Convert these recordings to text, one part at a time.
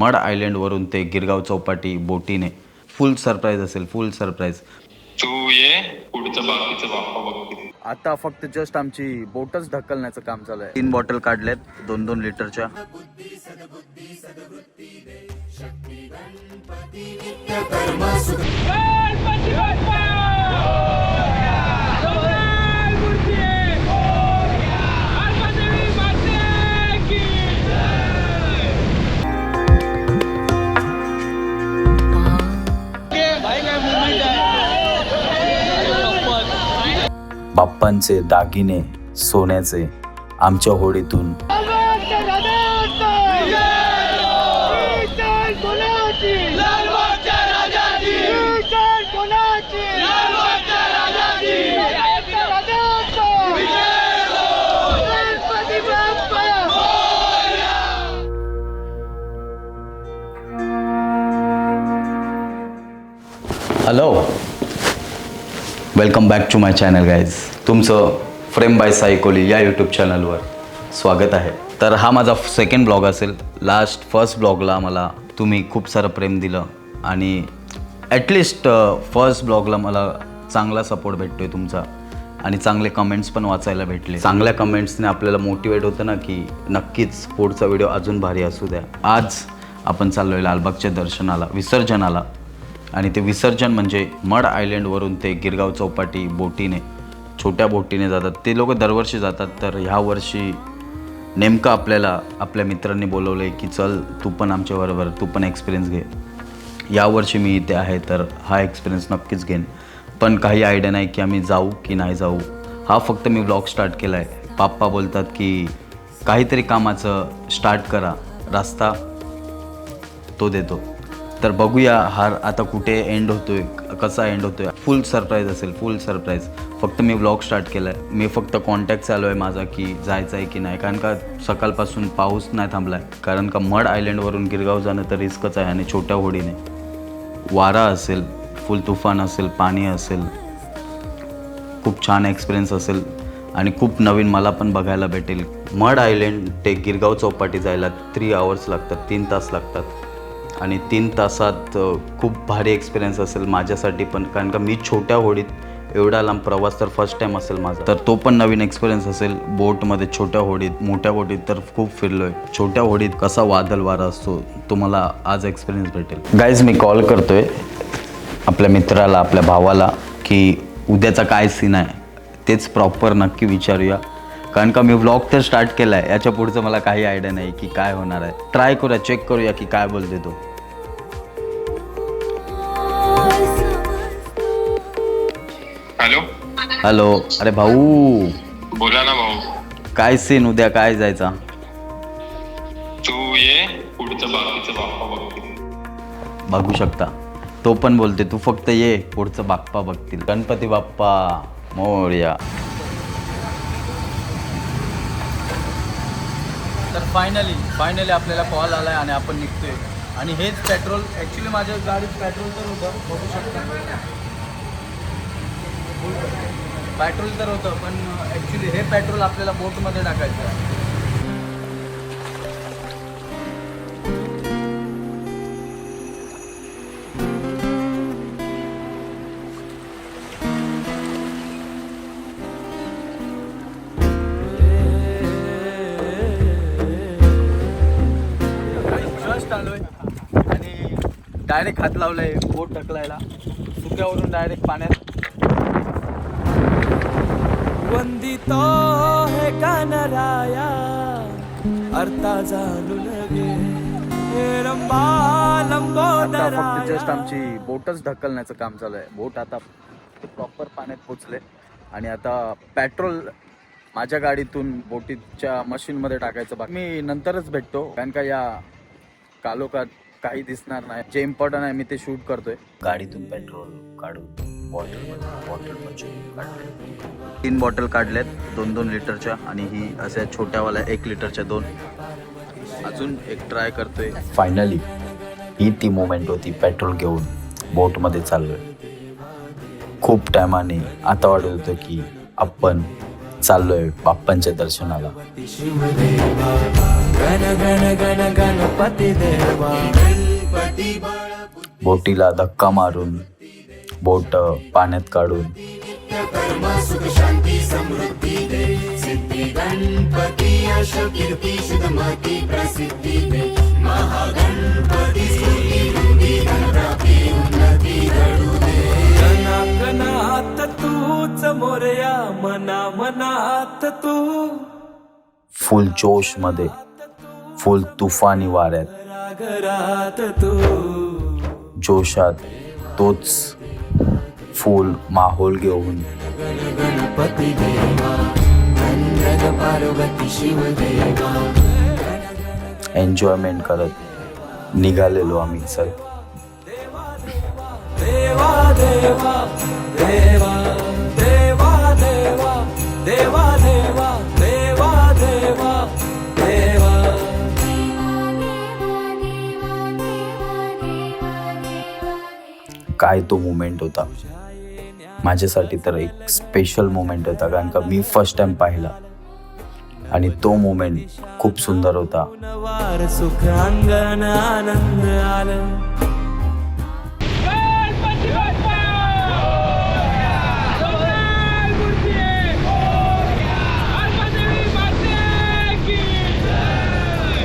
Mud आयलंडवरून ते गिरगाव चौपाटी बोटीने. फुल सरप्राईज असेल फुल सरप्राईज तू ये पुढचं बाकीचं बाप्पा बघतील आता फक्त जस्ट आमची बोटच ढकलण्याचं काम चालू आहे. तीन बॉटल काढल्यात दोन दोन लिटरच्या गणपती बाप्पांचे दागिने सोन्याचे आमच्या होडीतून. Welcome back to my channel guys तुमचं फ्रेम बाय सायकोली या यूट्यूब चॅनलवर स्वागत आहे. तर हा माझा सेकंड ब्लॉग असेल. लास्ट फर्स्ट ब्लॉगला मला तुम्ही खूप सारं प्रेम दिलं आणि ॲटलिस्ट फर्स्ट ब्लॉगला मला चांगला सपोर्ट भेटतो आहे तुमचा आणि चांगले कमेंट्स पण वाचायला भेटले. चांगल्या कमेंट्सने आपल्याला मोटिवेट होतं ना की नक्कीच पुढचा व्हिडिओ अजून भारी असू द्या. आज आपण चाललो आहे लालबागच्या दर्शनाला विसर्जनाला. आणि ते विसर्जन म्हणजे मड आयलंडवरून ते गिरगाव चौपाटी बोटीने छोट्या बोटीने जातात. ते लोक दरवर्षी जातात तर ह्या वर्षी नेमकं आपल्याला आपल्या मित्रांनी बोलवलं आहे की चल तू पण आमच्याबरोबर तू पण एक्सपिरियन्स घे. यावर्षी मी इथे आहे तर हा एक्सपिरियन्स नक्कीच घेईन. पण काही आयडिया नाही की आम्ही जाऊ की नाही जाऊ. हा फक्त मी ब्लॉग स्टार्ट केला आहे पाप्पा बोलतात की काहीतरी कामाचं स्टार्ट करा. रस्ता तो देतो. तर बघूया हार आता कुठे एंड होतोय कसा एंड होतोय. फुल सरप्राईज असेल फुल सरप्राईज फक्त मी व्लॉग स्टार्ट केला आहे मी फक्त कॉन्टॅक्ट चालू आहे माझा की जायचं आहे की नाही. कारण का सकाळपासून पाऊस नाही थांबला आहे कारण का मड आयलंडवरून गिरगाव जाणं तर रिस्कच आहे आणि छोट्या होडीने. वारा असेल फुल तुफान असेल पाणी असेल खूप छान एक्सपिरियन्स असेल. आणि खूप नवीन मला पण बघायला भेटेल. मड आयलंड ते गिरगाव चौपाटी जायला थ्री आवर्स लागतात तीन तास लागतात. आणि तीन तासात खूप भारी एक्सपिरियन्स असेल माझ्यासाठी पण. कारण का मी छोट्या होडीत एवढा लांब प्रवास तर फर्स्ट टाईम असेल माझा. तर तो पण नवीन एक्सपिरियन्स असेल. बोटमध्ये छोट्या होडीत मोठ्या होडीत तर खूप फिरलो आहे छोट्या होडीत कसा वादल वारा असतो तो मला आज एक्सपिरियन्स भेटेल. गाईज मी कॉल करतोय आपल्या मित्राला आपल्या भावाला की उद्याचा काय सीन आहे तेच प्रॉपर नक्की विचारूया. कारण का मी व्लॉग तर स्टार्ट केला आहे याच्या पुढचं मला काही आयडिया नाही की काय होणार आहे. ट्राय करूया चेक करूया की काय बोलते तो. हॅलो. हॅलो. अरे भाऊ. बोला ना भाऊ. काय सीन उद्या? काय जायचा? तू ये पुढचं बाकीचं बाप्पा बघतील. बघू शकता. तो पण बोलते तू फक्त ये पुढचं बाप्पा बघतील. गणपती बाप्पा मोर्या. तर फायनली फायनली आपल्याला कॉल आला आहे आणि आपण निघतोय. आणि हेच पेट्रोल ॲक्च्युली माझ्या गाडीत पेट्रोल तर होतं बघू शकता. पेट्रोल तर होतं पण ॲक्च्युली हे पेट्रोल आपल्याला बोटमध्ये टाकायचं आहे. आणि डायरेक्ट हात लावलाय बोट ढकलायला. सुक्यावरून डायरेक्ट पाण्यात वंदितो हे गणराया अर्था जाणू लगे। हे आता फक्त जस्ट आमची बोटच ढकलण्याचं काम चालू आहे. बोट आता प्रॉपर पाण्यात पोचले. आणि आता पेट्रोल माझ्या गाडीतून बोटीच्या मशीनमध्ये टाकायचं बाकी. मी नंतरच भेटतो. कारण का या कालोखात काही दिसणार नाही. जे इम्पॉर्टंट आहे मी ते शूट करतोय. गाडीतून पेट्रोल काढून. बॉटल बॉटल तीन बॉटल काढल्यात दोन दोन लिटरच्या आणि ही अशा छोट्यावाल्या एक लिटरच्या दोन. अजून एक ट्राय करतोय. फायनली ही ती मोमेंट होती पेट्रोल घेऊन बोटमध्ये चाललोय. खूप टायमाने आता वाटत होतं की आपण चाललोय बाप्पांच्या दर्शनाला. बोटीला धक्का मारून बोट पाण्यात काढून. फुल जोशमध्ये फुल तुफानी वाऱ्यात. जोशात तोच फूल माहोल घेऊन. एन्जॉयमेंट करत निघालेलो आम्ही सर. काय तो मुमेंट होता. माझ्यासाठी तर एक स्पेशल मोमेंट होता कारण का मी फर्स्ट टाइम पाहिला. आणि तो मोमेंट खूप सुंदर होता. सुख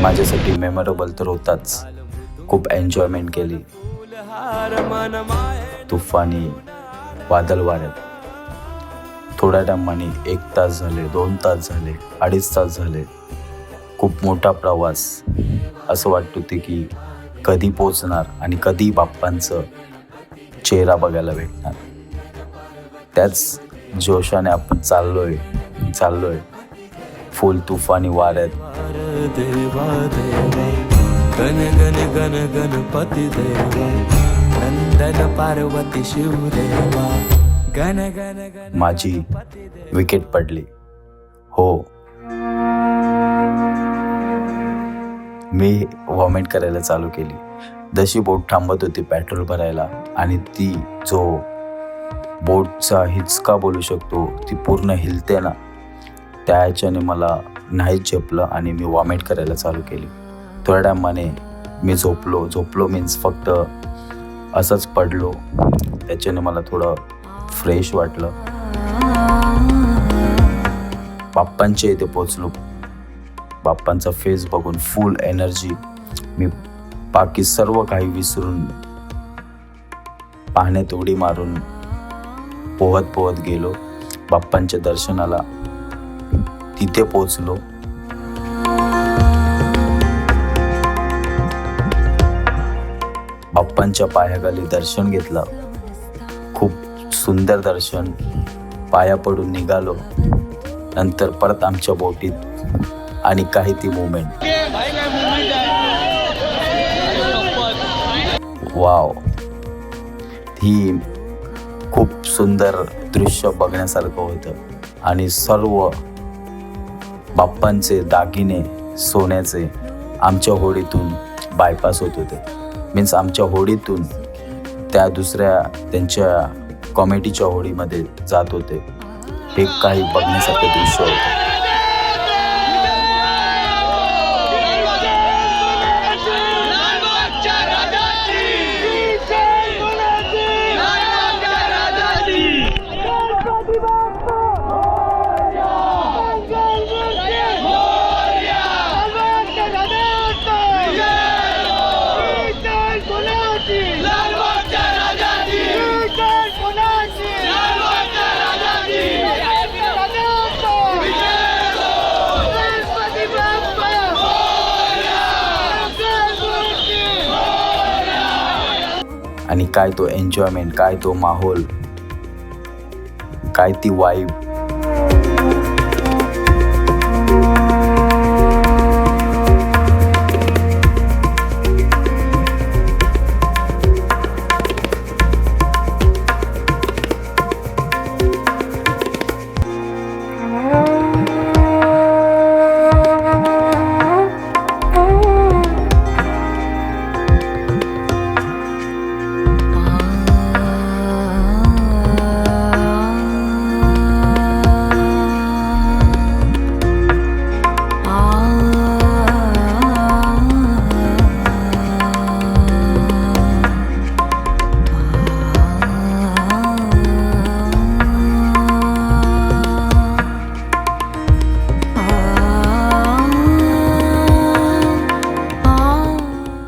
माझ्यासाठी मेमोरेबल तर होताच. खूप एन्जॉयमेंट केली. तुफानी. वादळ वाऱ्यात थोड्या टायमाने एक तास झाले दोन तास झाले अडीच तास झाले. खूप मोठा प्रवास. असं वाटत होते की कधी पोचणार आणि कधी बाप्पांचं चेहरा बघायला भेटणार. त्याच जोशाने आपण चाललोय चाललोय. फुल तुफानी वाऱ्यात. गण गण गण गणपती देवा. नंदन पार्वती शिवदेवा. गण गण गण माझी विकेट पडली. हो. मी वॉमिट करायला चालू केली. जशी बोट थांबत होती पेट्रोल भरायला आणि ती जो बोटचा हिचका बोलू शकतो ती पूर्ण हिलते ना त्या ह्याच्याने मला नाहीच झेपलं आणि मी वॉमिट करायला चालू केली. थोड्या टायमाने मी झोपलो. झोपलो मीन्स फक्त असंच पडलो. त्याच्याने मला थोडं फ्रेश वाटलं. बाप्पांच्या इथे पोचलो बाप्पांचा फेस बघून फुल एनर्जी मी बाकी सर्व काही विसरून पाहण्यात उडी मारून पोहत पोहत गेलो. बाप्पांच्या दर्शनाला तिथे पोचलो बाप्पांच्या पायाखाली दर्शन घेतलं. खूप सुंदर दर्शन. पाया पडून निघालो. नंतर परत आमच्या बोटीत आणि काही ती मुवमेंट वाव ही खूप सुंदर दृश्य बघण्यासारखं होतं. आणि सर्व बाप्पांचे दागिने सोन्याचे आमच्या होडीतून बायपास होत होते. मीन्स आमच्या होडीतून त्या दुसऱ्या त्यांच्या कॉमेडीच्या होडीमध्ये जात होते. हे काही बघण्यासारखं दृश्य होतं. आणि काय तो एन्जॉयमेंट काय तो माहोल काय ती वाईब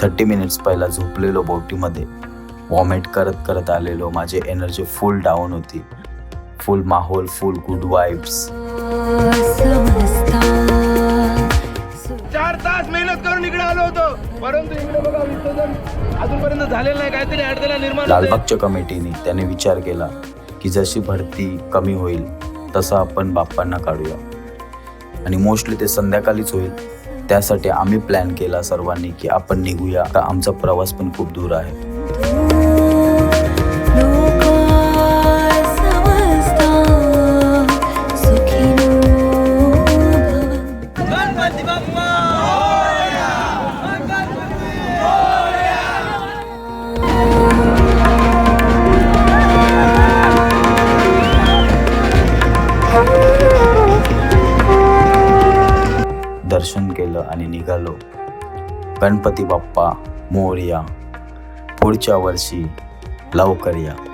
थर्टी मिनिट्स पहिला झोपलेलो बोटीमध्ये. वॉमिट करत करत आलेलो. माझी एनर्जी फुल डाऊन होती. फुल माहोल फुल गुड वाईब्स चार तास मेहनत करून इकडे आलो होतो. परंतु इकडे बघा विसर्जन अजूनपर्यंत झालेलं नाही. काहीतरी अडचण निर्माण. लालबागच्या कमिटीने त्याने विचार केला की जशी भरती कमी होईल तसं आपण बाप्पांना काढूया. आणि मोस्टली ते संध्याकाळीच होईल. त्यासाठी आम्ही प्लॅन केला सर्वांनी की आपण निघूया. आमचा प्रवास पण खूप दूर आहे. आणि निघालो. गणपती बाप्पा मोरया पुढच्या वर्षी लवकर या.